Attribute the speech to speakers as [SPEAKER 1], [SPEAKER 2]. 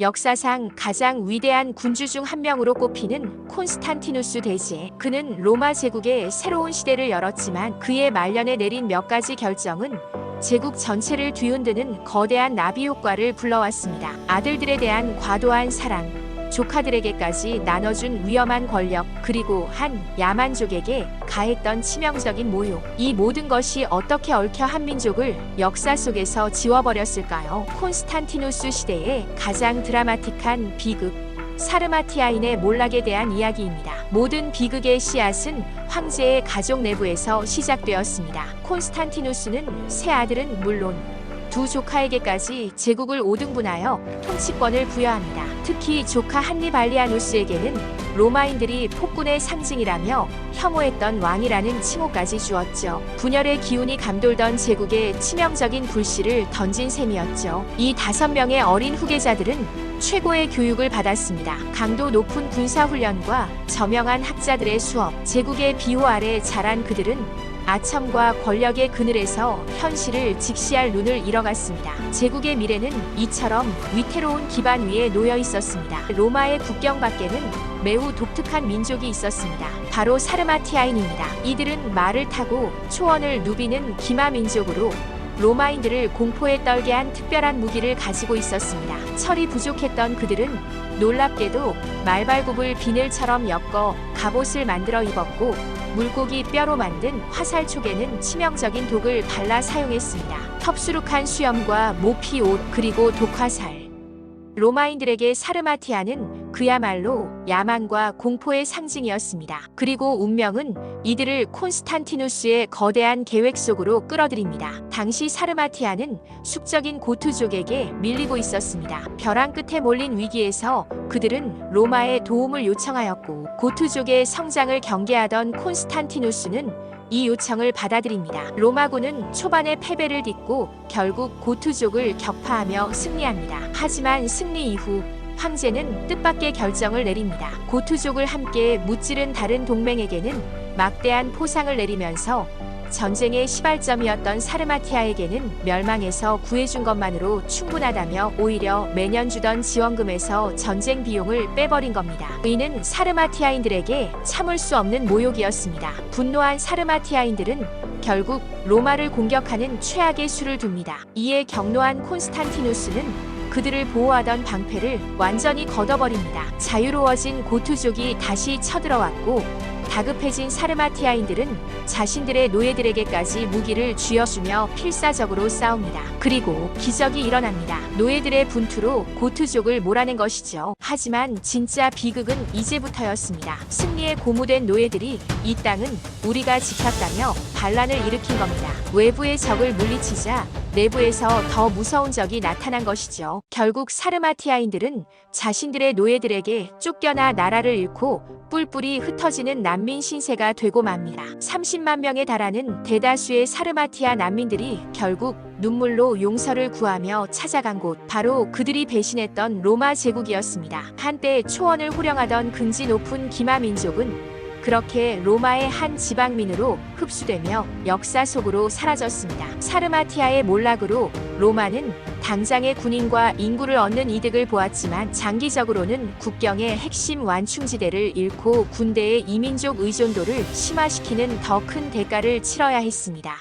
[SPEAKER 1] 역사상 가장 위대한 군주 중 한 명으로 꼽히는 콘스탄티누스 대제. 그는 로마 제국의 새로운 시대를 열었지만 그의 말년에 내린 몇 가지 결정은 제국 전체를 뒤흔드는 거대한 나비 효과를 불러왔습니다. 아들들에 대한 과도한 사랑, 조카들에게까지 나눠준 위험한 권력, 그리고 한 야만족에게 가했던 치명적인 모욕. 이 모든 것이 어떻게 얽혀 한 민족을 역사 속에서 지워버렸을까요? 콘스탄티누스 시대의 가장 드라마틱한 비극. 사르마티아인의 몰락에 대한 이야기입니다. 모든 비극의 씨앗은 황제의 가족 내부에서 시작되었습니다. 콘스탄티누스는 세 아들은 물론 두 조카에게까지 제국을 5등분하여 통치권을 부여합니다. 특히 조카 한니발리아누스에게는 로마인들이 폭군의 상징이라며 혐오했던 왕이라는 칭호까지 주었죠. 분열의 기운이 감돌던 제국에 치명적인 불씨를 던진 셈이었죠. 이 다섯 명의 어린 후계자들은 최고의 교육을 받았습니다. 강도 높은 군사훈련과 저명한 학자들의 수업, 제국의 비호 아래 자란 그들은 아첨과 권력의 그늘에서 현실을 직시할 눈을 잃어갔습니다. 제국의 미래는 이처럼 위태로운 기반 위에 놓여 있었습니다. 로마의 국경 밖에는 매우 독특한 민족이 있었습니다. 바로 사르마티아인입니다. 이들은 말을 타고 초원을 누비는 기마 민족으로 로마인들을 공포에 떨게 한 특별한 무기를 가지고 있었습니다. 철이 부족했던 그들은 놀랍게도 말발굽을 비늘처럼 엮어 갑옷을 만들어 입었고 물고기 뼈로 만든 화살촉에는 치명적인 독을 발라 사용했습니다. 텁수룩한 수염과 모피 옷 그리고 독화살. 로마인들에게 사르마티아는 그야말로 야망과 공포의 상징이었습니다. 그리고 운명은 이들을 콘스탄티누스의 거대한 계획 속으로 끌어들입니다. 당시 사르마티아는 숙적인 고투족에게 밀리고 있었습니다. 벼랑 끝에 몰린 위기에서 그들은 로마의 도움을 요청하였고 고투족의 성장을 경계하던 콘스탄티누스는 이 요청을 받아들입니다. 로마군은 초반에 패배를 딛고 결국 고투족을 격파하며 승리합니다. 하지만 승리 이후 황제는 뜻밖의 결정을 내립니다. 고투족을 함께 무찌른 다른 동맹에게는 막대한 포상을 내리면서 전쟁의 시발점이었던 사르마티아에게는 멸망에서 구해준 것만으로 충분하다며 오히려 매년 주던 지원금에서 전쟁 비용을 빼버린 겁니다. 이는 사르마티아인들에게 참을 수 없는 모욕이었습니다. 분노한 사르마티아인들은 결국 로마를 공격하는 최악의 수를 둡니다. 이에 경로한 콘스탄티누스는 그들을 보호하던 방패를 완전히 걷어버립니다. 자유로워진 고투족이 다시 쳐들어왔고 다급해진 사르마티아인들은 자신들의 노예들에게까지 무기를 쥐어주며 필사적으로 싸웁니다. 그리고 기적이 일어납니다. 노예들의 분투로 고투족을 몰아낸 것이죠. 하지만 진짜 비극은 이제부터였습니다. 승리에 고무된 노예들이 이 땅은 우리가 지켰다며 반란을 일으킨 겁니다. 외부의 적을 물리치자 내부에서 더 무서운 적이 나타난 것이죠. 결국 사르마티아인들은 자신들의 노예들에게 쫓겨나 나라를 잃고 뿔뿔이 흩어지는 난민 신세가 되고 맙니다. 30만 명에 달하는 대다수의 사르마티아 난민들이 결국 눈물로 용서를 구하며 찾아간 곳 바로 그들이 배신했던 로마 제국이었습니다. 한때 초원을 호령하던 근지 높은 기마 민족은 그렇게 로마의 한 지방민으로 흡수되며 역사 속으로 사라졌습니다. 사르마티아의 몰락으로 로마는 당장의 군인과 인구를 얻는 이득을 보았지만 장기적으로는 국경의 핵심 완충지대를 잃고 군대의 이민족 의존도를 심화시키는 더 큰 대가를 치러야 했습니다.